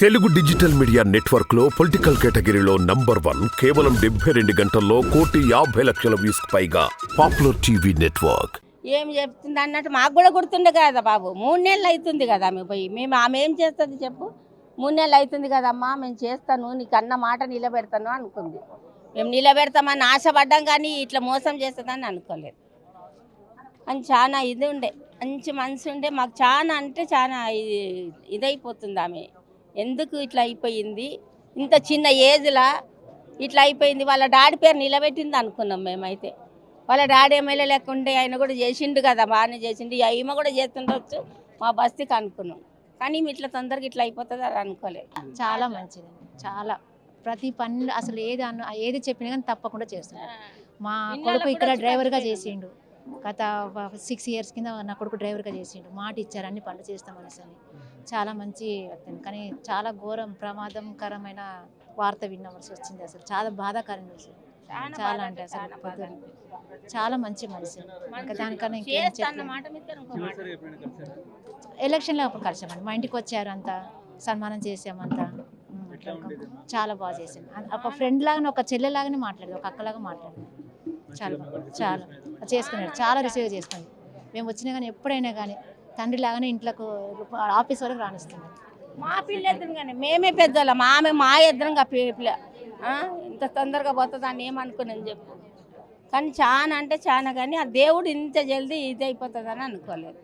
Telugu digital media నెట్వర్క్లో political కేటగిరీలో number one కేవలం డెబ్బై రెండు గంటల్లో కోటి యాభై లక్షల వ్యూస్ పైగా పాపులర్ టీవీ నెట్వర్క్. ఏం చెప్తుంది అన్నట్టు మాకు కూడా గుర్తుండే కదా బాబు. మూడు నెలలు అవుతుంది కదా ఆమె పోయి. మేము ఆమె ఏం చేస్తుంది చెప్పు. మూడు నెలలు అవుతుంది కదమ్మా మేము చేస్తాను నీకు అన్న మాట నిలబెడతాను అనుకుంది. మేము నిలబెడతామని ఆశపడ్డాం కానీ ఇట్లా మోసం చేస్తుందని అనుకోలేదు. అని చాలా ఇది ఉండే. మంచి మనసు ఉండే. మాకు చాలా అంటే చాలా ఇది- ఇదైపోతుంది ఆమె. ఎందుకు ఇట్లా అయిపోయింది? ఇంత చిన్న ఏజ్లా ఇట్లా అయిపోయింది. వాళ్ళ డాడీ పేరు నిలబెట్టింది అనుకున్నాం మేమైతే. వాళ్ళ డాడీ ఎమ్మెల్యే లేకుంటే ఆయన కూడా చేసిండు కదా బాగానే చేసిండు. ఈమె కూడా చేస్తుండొచ్చు మా బస్తీకి అనుకున్నాం. కానీ ఇట్లా తొందరగా ఇట్లా అయిపోతుంది అని అనుకోలేదు. చాలా మంచిది. చాలా. ప్రతి పని అసలు ఏది అన్న ఏది చెప్పినా కానీ తప్పకుండా చేస్తున్నాడు మా కొడుకు కూడా ఇక్కడ డ్రైవర్గా చేసిండు. గత సిక్స్ ఇయర్స్ కింద నా కొడుకు డ్రైవర్గా చేసిండు. మాట ఇచ్చారు అన్ని పనులు చేస్తామనేసి అని చాలా మంచి వ్యక్తి. కానీ చాలా ఘోరం ప్రమాదకరమైన వార్త విన్నవలసి వచ్చింది అసలు. చాలా బాధాకరం విషయం చాలా అంటే అసలు చాలా మంచి మనిషి. ఇంకా దానికన్నా చేస్తా. ఎలక్షన్లో అప్పుడు కలిసామండి. మా ఇంటికి వచ్చారు అంతా. సన్మానం చేసామంతా. చాలా బాగా చేసింది అ- ఒక ఫ్రెండ్ లాగానే ఒక చెల్లె లాగానే మాట్లాడేది ఒక అక్కలాగా మాట్లాడేది చాలా చాలా. చేసుకున్నాడు చాలా రిసీవ్ చేసుకుంది మేము వచ్చినా కానీ ఎప్పుడైనా కానీ తండ్రి లాగానే ఇంట్లోకి ఆఫీస్ వరకు రాణిస్తున్నాడు మా పిల్ల ఎదురు కానీ మేమే పెద్దోళ్ళం. ఆమె మా ఎదురుగా పిల్ల ఆ? ఇంత తొందరగా పోతుంది అని ఏమనుకున్నాను చెప్పు. కానీ చాలా అంటే చాలా కానీ ఆ దేవుడు ఇంత జల్దీ ఇది అయిపోతుంది అని అనుకోలేదు.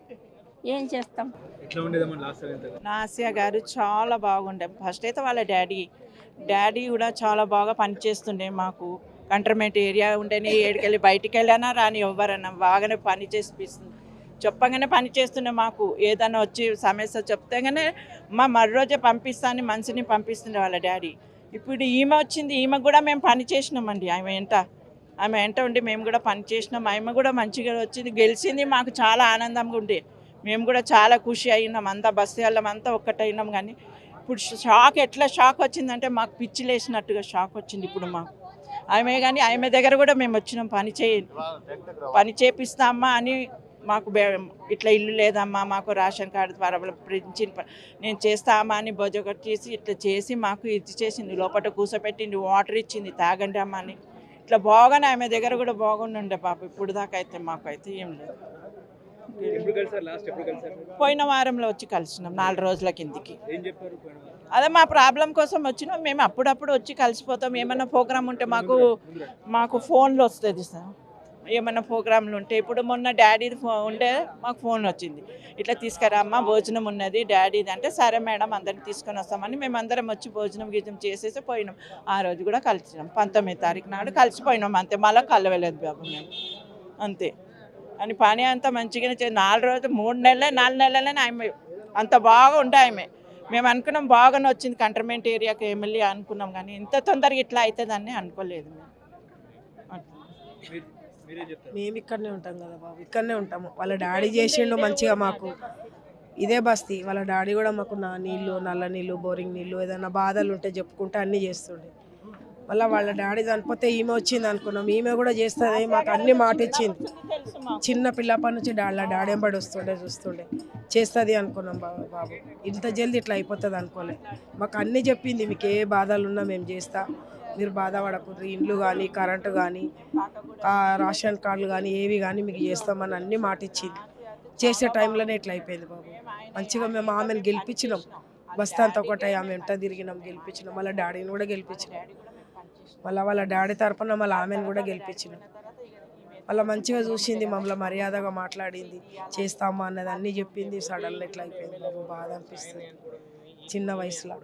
ఏం చేస్తాం? నాసియా గారు చాలా బాగుండే. ఫస్ట్ అయితే వాళ్ళ డాడీ. డాడీ కూడా చాలా బాగా పనిచేస్తుండే మాకు. కంటర్మెంట్ ఏరియా ఉండని ఏడికెళ్ళి బయటికి వెళ్ళానా రాని ఎవ్వరన్నా. బాగానే పని చేసిపిస్తుంది చెప్పగానే పని చేస్తుండే మాకు. ఏదైనా వచ్చి సమస్య చెప్తేగానే మా మరోజే పంపిస్తాను మనిషిని పంపిస్తుండే వాళ్ళ డాడీ. ఇప్పుడు ఈమె వచ్చింది ఈమె కూడా మేము పని చేసినామండి. ఆమె ఎంట ఆమె ఎంట ఉండి మేము కూడా పని చేసినాం. ఆమె కూడా మంచిగా వచ్చింది. గెలిచింది మాకు చాలా ఆనందంగా ఉండే. మేము కూడా చాలా ఖుషి అయినాం. అంతా బస్సు వాళ్ళం అంతా ఒక్కటైనాం కానీ ఇప్పుడు షాక్ ఎట్లా షాక్ వచ్చిందంటే మాకు పిచ్చి లేసినట్టుగా షాక్ వచ్చింది ఇప్పుడు మాకు. ఆమె కానీ ఆమె దగ్గర కూడా మేము వచ్చినాం పని చేయ పని చేపిస్తామా అని మాకు ఇట్లా ఇల్లు లేదమ్మా మాకు రేషన్ కార్డు ద్వారా పెంచిన నేను చేస్తామా అని బొజగొట్ చేసి ఇట్లా చేసి మాకు ఇది చేసింది లోపల కూసపెట్టింది వాటర్ ఇచ్చింది తాగండి అమ్మా అని. ఇట్లా బాగానే ఆమె దగ్గర కూడా బాగుండే పాప ఇప్పుడు దాకా అయితే మాకు అయితే ఏం లేదు. పోయిన వారంలో వచ్చి కలిసినాం నాలుగు రోజుల కిందికి? అదే మా ప్రాబ్లం కోసం వచ్చినాం మేము అప్పుడప్పుడు వచ్చి కలిసిపోతాం. ఏమైనా ప్రోగ్రామ్ ఉంటే మాకు మాకు ఫోన్లో వస్తుంది సార్. ఏమైనా ప్రోగ్రాంలు ఉంటే ఇప్పుడు మొన్న డాడీది ఫో ఉంటే మాకు ఫోన్ వచ్చింది. ఇట్లా తీసుకురామ్మా భోజనం ఉన్నది డాడీది అంటే సరే మేడం అందరిని తీసుకొని వస్తామని మేము అందరం వచ్చి భోజనం గీజనం చేసేసి పోయినాం. ఆ రోజు కూడా కలిసినాం. పంతొమ్మిది తారీఖు నాడు కలిసిపోయినాం అంతే. మళ్ళీ కలవలేదు బాబు మేము. అంతే. అని పని అంతా మంచిగానే చే నాలుగు రోజులు మూడు నెలలే నాలుగు నెలలనే ఆమె అంత బాగా ఉండే ఆమె. మేము అనుకున్నాం బాగానే వచ్చింది కంటర్మెంట్ ఏరియాకి ఎమ్మెల్యే అనుకున్నాం కానీ ఇంత తొందరగా ఇట్లా అవుతుందని అనుకోలేదు మేము. మేము ఇక్కడనే ఉంటాం కదా బాబు ఇక్కడనే ఉంటాము. వాళ్ళ డాడీ చేసిండు మంచిగా మాకు. ఇదే బస్తీ వాళ్ళ డాడీ కూడా మాకు నా నీళ్ళు నల్ల నీళ్ళు బోరింగ్ నీళ్ళు ఏదైనా బాధలు ఉంటే చెప్పుకుంటే అన్నీ చేస్తుండే. మళ్ళీ వాళ్ళ డాడీ చనిపోతే ఈమె వచ్చింది అనుకున్నాం. ఈమె కూడా చేస్తుంది మాకు అన్ని మాట ఇచ్చింది. చిన్న పిల్లప్పటి నుంచి వాళ్ళ డాడీ ఎంబడి వస్తుండే చూస్తుండే. చేస్తుంది అనుకున్నాం బాబు బాబు. ఇంత జల్ది ఇట్లా అయిపోతుంది అనుకోలే. మాకు అన్నీ చెప్పింది మీకు ఏ బాధలు ఉన్నా మేము చేస్తా. మీరు బాధపడకూడదు. ఇండ్లు కానీ కరెంటు కానీ రేషన్ కార్డులు కానీ ఏవి కానీ మీకు చేస్తామని అన్ని మాట ఇచ్చింది. చేసే టైంలోనే ఇట్లా అయిపోయింది బాబు. మంచిగా మేము ఆమెను గెలిపించినాం. బస్తా అంతా ఒకటే ఆమె వెంట తిరిగినాం గెలిపించినాం. వాళ్ళ డాడీని కూడా గెలిపించినాం. మళ్ళీ వాళ్ళ డాడీ తరపున మళ్ళీ ఆమెను కూడా గెలిపించినాం. వాళ్ళ మంచిగా చూసింది మమ్మల్ని మర్యాదగా మాట్లాడింది. చేస్తామా అన్నది అన్నీ చెప్పింది. సడన్గా ఇట్లా అయిపోయింది బాబు? బాధ అనిపిస్తుంది. చిన్న వయసులో.